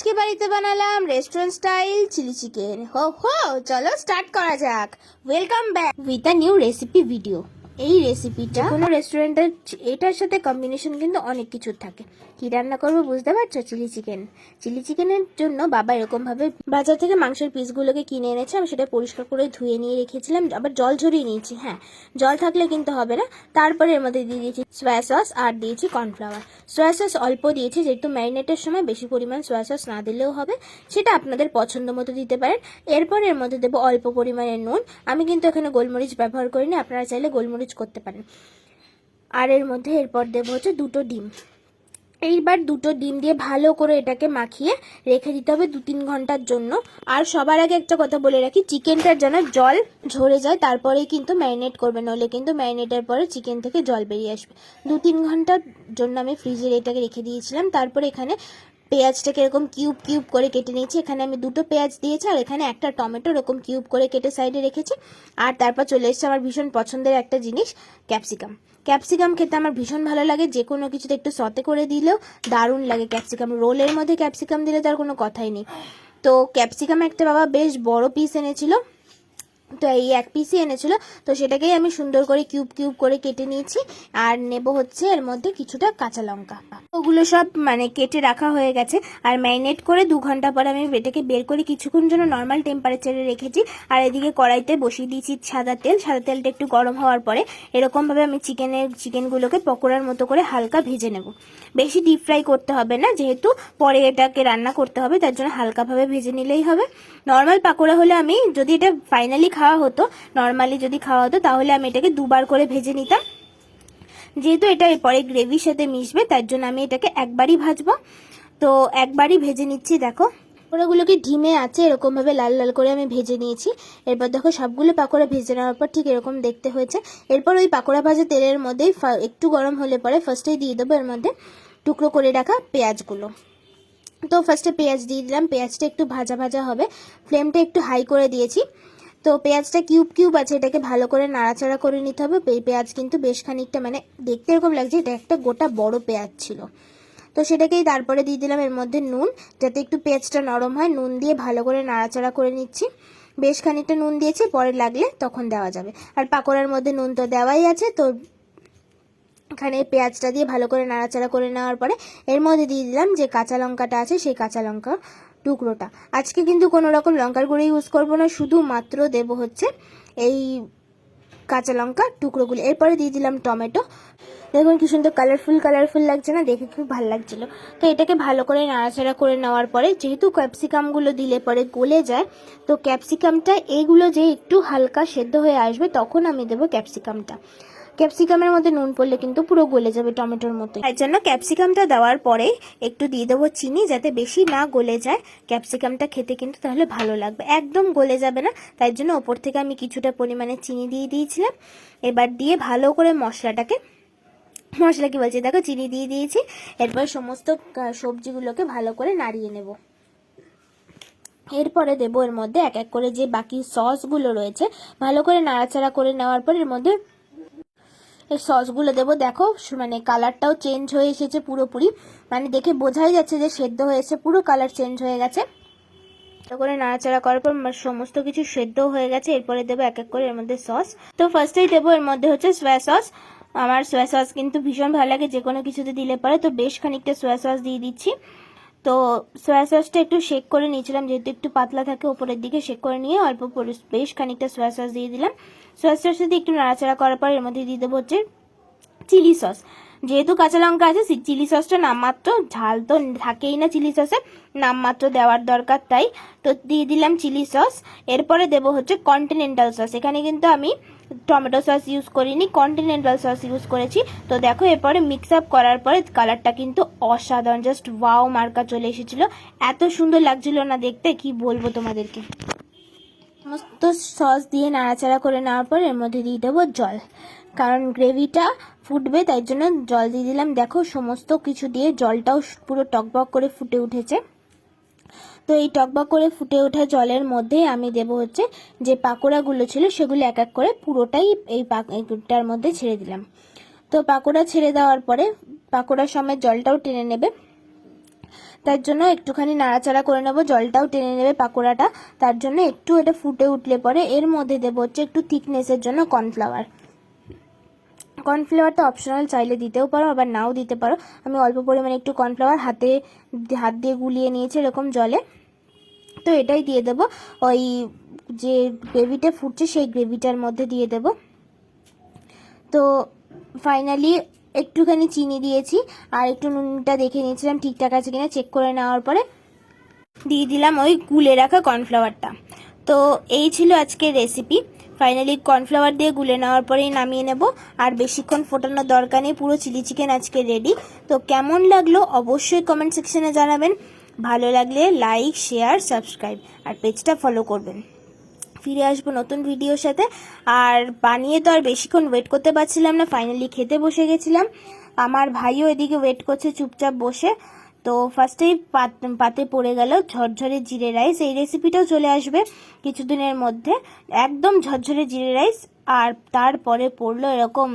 আজকে বাড়িতে বানালাম রেস্টুরেন্ট স্টাইল চিলি চিকেন হো হো, চলো স্টার্ট করা যাক। Welcome back with a new recipe video এই রেসিপিটা কোনো রেস্টুরেন্টের এটার সাথে কম্বিনেশন কিন্তু অনেক কিছুর থাকে। কি রান্না করব বুঝতে পারছ? চিলি চিকেন চিলি চিকেনের জন্য বাবা এরকমভাবে বাজার থেকে মাংসের পিসগুলোকে কিনে এনেছে, আমি সেটা পরিষ্কার করে ধুয়ে নিয়ে রেখেছিলাম, আবার জল ঝরিয়ে নিয়েছি হ্যাঁ। জল থাকলে কিন্তু হবে না। তারপরে এর মধ্যে দিয়ে দিয়েছি সয়া সস আর দিয়েছি কর্নফ্লাওয়ার সয়া সস অল্প দিয়েছি, যেহেতু ম্যারিনেটের সময় বেশি পরিমাণ সয়া সস না দিলেও হবে, সেটা আপনাদের পছন্দ মতো দিতে পারেন। এরপর এর মধ্যে দেবো অল্প পরিমাণে নুন। আমি কিন্তু এখানে গোলমরিচ ব্যবহার করিনি, আপনারা চাইলে গোলমরিচ করতে পারেন আর এর মধ্যে এরপর দেবো হচ্ছে দুটো ডিম। এইবার দুটো ডিম দিয়ে ভালো করে এটাকে মাখিয়ে রেখে দিতে হবে দু তিন ঘণ্টার জন্য। আর সবার আগে একটা কথা বলে রাখি চিকেনটার যেন জল ঝরে যায়, তারপরেই কিন্তু ম্যারিনেট করবে, নইলে কিন্তু ম্যারিনেটের পরে চিকেন থেকে জল বেরিয়ে আসবে। দু তিন ঘণ্টার জন্য আমি ফ্রিজে এটাকে রেখে দিয়েছিলাম, তারপরে এখানে পেঁয়াজটাকে এরকম কিউব কিউব করে কেটে নিয়েছি। এখানে আমি দুটো পেঁয়াজ দিয়েছি আর এখানে একটা টমেটো এরকম কিউব করে কেটে সাইডে রেখেছি। আর তারপর চলে এসেছে আমার ভীষণ পছন্দের একটা জিনিস, ক্যাপসিকাম। ক্যাপসিকাম খেতে আমার ভীষণ ভালো লাগে, যে কোনো কিছুতে একটু সতে করে দিলেও দারুণ লাগে ক্যাপসিকাম। রোলের মধ্যে ক্যাপসিকাম দিলে তার কোনো কথাই নেই। তো ক্যাপসিকাম একটা বাবা বেশ বড় পিস এনেছিল। তো এই এক পিসই এনেছিল। তো সেটাকেই আমি সুন্দর করে কিউব কিউব করে কেটে নিয়েছি। আর নেব হচ্ছে এর মধ্যে কিছুটা কাঁচা লঙ্কা। ওগুলো সব মানে কেটে রাখা হয়ে গেছে। আর ম্যারিনেট করে দু ঘণ্টা পরে আমি এটাকে বের করে কিছুক্ষণ জন্য নর্মাল টেম্পারেচারে রেখেছি। আর এদিকে কড়াইতে বসিয়ে দিয়েছি সাদা তেল। সাদা তেলটা একটু গরম হওয়ার পরে এরকমভাবে আমি চিকেনের চিকেনগুলোকে পকোড়ার মতো করে হালকা ভেজে নেব। বেশি ডিপ ফ্রাই করতে হবে না, যেহেতু পরে এটাকে রান্না করতে হবে, তার জন্য হালকাভাবে ভেজে নিলেই হবে। নর্মাল পাকোড়া হলে আমি যদি এটা ফাইনালি খাওয়া হতো নর্মালি যদি খাওয়া হতো, তাহলে আমি এটাকে দুবার করে ভেজে নিতাম। যেহেতু এটা পরে গ্রেভির সাথে মিশবে, তার জন্য আমি এটাকে একবারই ভাজবো। তো একবারই ভেজে নিচ্ছি, দেখো। পাকোড়াগুলোকে ঢিমে আছে, এরকমভাবে লাল লাল করে আমি ভেজে নিয়েছি। এরপর দেখো, সবগুলো পাকোড়া ভেজে নেওয়ার পর ঠিক এরকম দেখতে হয়েছে। এরপর ওই পাকোড়া ভাজা তেলের মধ্যেই একটু গরম হলে পরে ফার্স্টেই দিয়ে দেবো, এর মধ্যে টুকরো করে রাখা পেঁয়াজগুলো। তো ফার্স্টে পেঁয়াজ দিয়ে দিলাম, পেঁয়াজটা একটু ভাজা ভাজা হবে। ফ্লেমটা একটু হাই করে দিয়েছি। তো পেঁয়াজটা কিউব কিউব আছে, এটাকে ভালো করে নাড়াচাড়া করে নিতে হবে। পে- পেঁয়াজ কিন্তু বেশ খানিকটা মানে দেখতে এরকম লাগছে এটা একটা গোটা বড় পেঁয়াজ ছিল। তো সেটাকেই তারপরে দিয়ে দিলাম এর মধ্যে নুন, যাতে একটু পেঁয়াজটা নরম হয়। নুন দিয়ে ভালো করে নাড়াচাড়া করে নিচ্ছি। বেশ খানিকটা নুন দিয়েছি, পরে লাগলে তখন দেওয়া যাবে। আর পাকোড়ার মধ্যে নুন তো দেওয়াই আছে, তো এখানে পেঁয়াজটা দিয়ে ভালো করে নাড়াচাড়া করে নেওয়ার পরে এর মধ্যে দিয়ে দিলাম যে কাঁচা লঙ্কাটা আছে, সেই কাঁচা লঙ্কা টুকরোটা। আজকে কিন্তু কোনো রকম লঙ্কার গুঁড়ো ইউজ করব না, শুধুমাত্র দেব হচ্ছে এই কাঁচা লঙ্কা টুকরোগুলো। এরপরে দিয়ে দিলাম টমেটো। দেখুন কি সুন্দর কালারফুল কালারফুল লাগছে না? দেখে খুব ভালো লাগছিল। তো এটাকে ভালো করে নাড়াচাড়া করে নেওয়ার পরে, যেহেতু ক্যাপসিকামগুলো দিলে পরে গলে যায়, তো ক্যাপসিকামটা এইগুলো যে একটু হালকা সেদ্ধ হয়ে আসবে, তখন আমি দেবো ক্যাপসিকামটা ক্যাপসিকামের মধ্যে নুন পড়লে কিন্তু পুরো গলে যাবে টমেটোর মতো। তাই জন্য ক্যাপসিকামটা দেওয়ার পরে একটু দিয়ে দেবো চিনি যাতে বেশি না গলে যায়। ক্যাপসিকামটা খেতে কিন্তু তাহলে ভালো লাগবে। একদম গলে যাবে না। তাই জন্য ওপর থেকে আমি কিছুটা পরিমাণে চিনি দিয়ে দিয়েছিলাম। এবার দিয়ে ভালো করে মশলাটাকে মশলা কি বলছি, দেখো চিনি দিয়ে দিয়েছি। এরপর সমস্ত সবজিগুলোকে ভালো করে নাড়িয়ে নেব। এরপরে দেবো এর মধ্যে এক এক করে যে বাকি সসগুলো রয়েছে, ভালো করে নাড়াচাড়া করে নেওয়ার পর এর মধ্যে সসগুলো দেবো। দেখো মানে কালারটাও চেঞ্জ হয়ে এসেছে পুরোপুরি। মানে দেখে বোঝাই যাচ্ছে যে সেদ্ধ হয়েছে পুরো কালার চেঞ্জ হয়ে গেছে। করে নাড়াচাড়া করার পর সমস্ত কিছু সেদ্ধ হয়ে গেছে। এরপরে দেবো এক এক করে এর মধ্যে সস তো ফার্স্টেই দেবো এর মধ্যে হচ্ছে সোয়া সস আমার সোয়া সস কিন্তু ভীষণ ভালো লাগে যে কোনো কিছুতে দিলে পরে। তো বেশ খানিকটা সোয়া সস দিয়ে দিচ্ছি। তো সোয়া সসটা একটু শেক করে নিয়েছিলাম, যেহেতু একটু পাতলা থাকে, উপরের দিকে শেক করে নিয়ে অল্প বেশ খানিকটা সোয়া সস দিয়ে দিলাম। সোয়া সসটা দিয়ে একটু নাড়াচাড়া করার পর এর মধ্যে দিয়ে দেবো হচ্ছে চিলি সস যেহেতু কাঁচা লঙ্কা আছে চিলি সসটা নামমাত্র ঝাল তো থাকেই না চিলি সসে নামমাত্র দেওয়ার দরকার তাই। তো দিয়ে দিলাম চিলি সস এরপরে দেব হচ্ছে কন্টিনেন্টাল সস এখানে কিন্তু আমি টমেটো সস ইউজ করিনি কন্টিনেন্টাল সস ইউজ করেছি। তো দেখো, এরপরে মিক্স আপ করার পরে কালারটা কিন্তু অসাধারণ জাস্ট ওয়াও মার্কা চলে এসেছিল। এত সুন্দর লাগছিল না দেখতে, কি বলব তোমাদেরকে? সমস্ত সস দিয়ে নাড়াচাড়া করে নেওয়ার পর এর মধ্যে দিয়ে দেবো জল। কারণ গ্রেভিটা ফুটবে, তাই জন্য জল দিয়ে দিলাম। দেখো, সমস্ত কিছু দিয়ে জলটাও পুরো টকবক করে ফুটে উঠেছে। তো এই টকবক করে ফুটে ওঠা জলের মধ্যে আমি দেব হচ্ছে যে পাকোড়াগুলো ছিল সেগুলো এক এক করে পুরোটাই এই পাক, এইটার মধ্যে ছেড়ে দিলাম। তো পাকোড়া ছেড়ে দেওয়ার পরে পাকোড়ার সময় জলটাও টেনে নেবে। তার জন্য একটুখানি নাড়াচাড়া করে নেব, জলটাও টেনে নেবে পাকোড়াটা। তার জন্য একটু এটা ফুটে উঠলে পরে এর মধ্যে দেবো হচ্ছে একটু থিকনেসের জন্য কর্নফ্লাওয়ার কর্নফ্লাওয়ারটা অপশনাল চাইলে দিতেও পারো, আবার নাও দিতে পারো। আমি অল্প পরিমাণে একটু কর্নফ্লাওয়ার হাতে, হাত দিয়ে গুলিয়ে নিয়েছি এরকম জলে। তো এটাই দিয়ে দেবো। ওই যে গ্রেভিটা ফুটছে, সেই গ্রেভিটার মধ্যে দিয়ে দেব। তো ফাইনালি একটুখানি চিনি দিয়েছি আর একটু নুনটা দেখে নিয়েছিলাম ঠিকঠাক আছে কিনা চেক করে নেওয়ার পরে দিয়ে দিলাম ওই গুলে রাখা কর্নফ্লাওয়ারটা তো এই ছিল আজকের রেসিপি ফাইনালি কর্নফ্লাওয়ার দিয়ে গুলে নেওয়ার পরেই নামিয়ে নেব। আর বেশিক্ষণ ফোটানোর দরকার নেই, পুরো চিলি চিকেন আজকে রেডি তো কেমন লাগল অবশ্যই কমেন্ট সেকশনে জানাবেন। ভালো লাগলে লাইক শেয়ার সাবস্ক্রাইব আর পেজটা ফলো করবেন। ফিরে আসব নতুন ভিডিওর সাথে। আর বানিয়ে তো আর বেশিক্ষণ ওয়েট করতে পারছিলাম না ফাইনালি খেতে বসে গেছিলাম। আমার ভাইও এদিকে ওয়েট করছে চুপচাপ বসে। তো ফার্স্টেই পাতে পড়ে গেল ঝরঝরে জিরে রাইস এই রেসিপিটাও চলে আসবে কিছুদিনের মধ্যে। একদম ঝরঝরে জিরে রাইস আর তারপরে পড়ল এরকম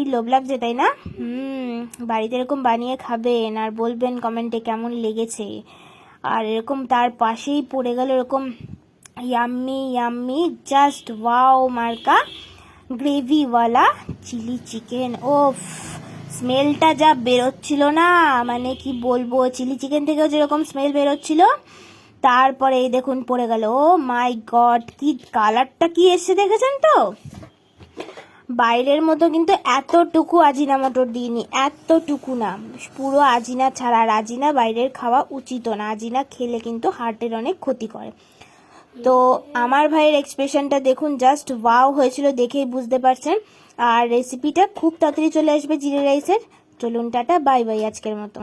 কি লোভ লাগছে, তাই না? হুম, বাড়িতে এরকম বানিয়ে খাবেন আর বলবেন কমেন্টে কেমন লেগেছে। আর এরকম তার পাশেই পড়ে গেল এরকম ইয়াম্মি ইয়াম্মি জাস্ট ওয়াও মার্কা গ্রেভিওয়ালা চিলি চিকেন। ও স্মেলটা যা বেরোচ্ছিল না মানে কি বলব, চিলি চিকেন থেকেও যেরকম স্মেল বেরোচ্ছিল তারপরে দেখুন পড়ে গেল। ও মাই গড, কি কালারটা কি এসছে দেখেছেন তো? বাইরের মতো কিন্তু এতটুকু আজিনা মটর দিইনি, এতটুকু না। পুরো আজিনা ছাড়া আর আজিনা বাইরের খাওয়া উচিত না। আজিনা খেলে কিন্তু হার্টের অনেক ক্ষতি করে। তো আমার ভাইয়ের এক্সপ্রেশনটা দেখুন, জাস্ট ওয়াও হয়েছিল দেখেই বুঝতে পারছেন। আর রেসিপিটা খুব তাড়াতাড়ি চলে আসবে জিরে রাইসের। চলুন, টাটা, বাই বাই আজকের মতো।